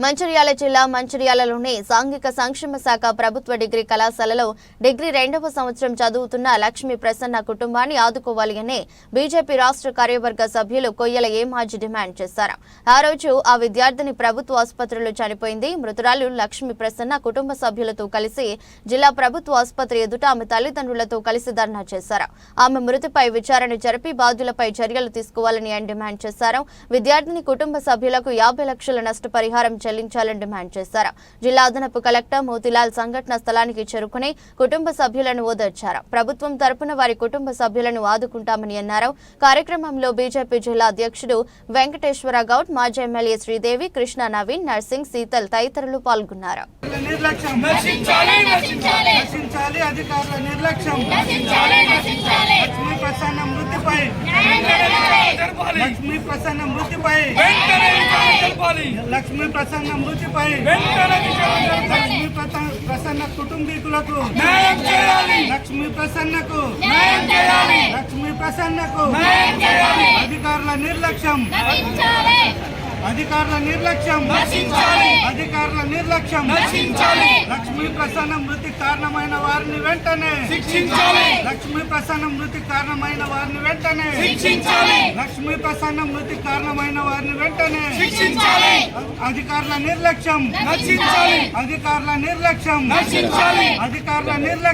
మంచిర్యాల జిల్లా మంచిర్యాలలోని సాంఘిక సంక్షేమ శాఖ ప్రభుత్వ డిగ్రీ కళాశాలలో డిగ్రీ రెండవ సంవత్సరం చదువుతున్న లక్ష్మీ ప్రసన్న కుటుంబాన్ని ఆదుకోవాలి అని బీజేపీ రాష్ట్ర కార్యవర్గ సభ్యులు కొయ్యల ఏమాజీ డిమాండ్ చేశారు. ఆ రోజు ఆ విద్యార్థిని ప్రభుత్వ ఆసుపత్రిలో చనిపోయింది. మృతురాలు లక్ష్మీ ప్రసన్న కుటుంబ సభ్యులతో కలిసి జిల్లా ప్రభుత్వ ఆసుపత్రి ఎదుట ఆమె తల్లిదండ్రులతో కలిసి ధర్నా చేశారు. ఆమె మృతిపై విచారణ జరిపి బాధ్యులపై చర్యలు తీసుకోవాలని ఆయన డిమాండ్ చేశారు. విద్యార్థిని కుటుంబ సభ్యులకు యాభై లక్షల నష్టపరిహారం చెల్లించాలని డిమాండ్ చేశారు. జిల్లా అదనపు కలెక్టర్ మోతిలాల్ సంఘటన స్థలానికి చేరుకుని కుటుంబ సభ్యులను ఓదార్చారు. ప్రభుత్వం తరపున వారి కుటుంబ సభ్యులను ఆదుకుంటామని అన్నారు. కార్యక్రమంలో బీజేపీ జిల్లా అధ్యక్షుడు వెంకటేశ్వర గౌడ్ మాజీ ఎమ్మెల్యే శ్రీదేవి కృష్ణ నవీన్ నర్సింగ్ శీతల్ తదితరులు పాల్గొన్నారు. నిర్లక్ష్యం. నశించాలి నశించాలి. నశించాలి అధికారుల నిర్లక్ష్యం. నశించాలి నశించాలి. లక్ష్మీ ప్రసన్న లక్ష్మీ ప్రసన్న మృతిపై. వెంటనే విచారణ జరపాలి లక్ష్మీ ప్రసన్న మృతిపై. వెంటనే విచారణ జరపాలి లక్ష్మీ ప్రసన్న కుటుంబీకులకు. న్యాయం చేయాలి. లక్ష్మీ ప్రసన్నకు. న్యాయం చేయాలి. లక్ష్మీ ప్రసన్నకు. న్యాయం చేయాలి. అధికారుల నిర్లక్ష్యం. అధికారుల నిర్లక్ష్యం. అధికారుల నిర్లక్ష్యం. లక్ష్మీ ప్రసన్న మృతి కారణమైన వారిని వెంటనే. శిక్షించాలి. లక్ష్మీ ప్రసన్న మృతి కారణమైన వారిని వెంటనే. శిక్షించాలి. లక్ష్మీ ప్రసన్న మృతి కారణమైన వారిని వెంటనే. శిక్షించాలి. అధికారుల నిర్లక్ష్యం. అధికారుల నిర్లక్ష్యం. అధికారుల నిర్లక్ష్యం.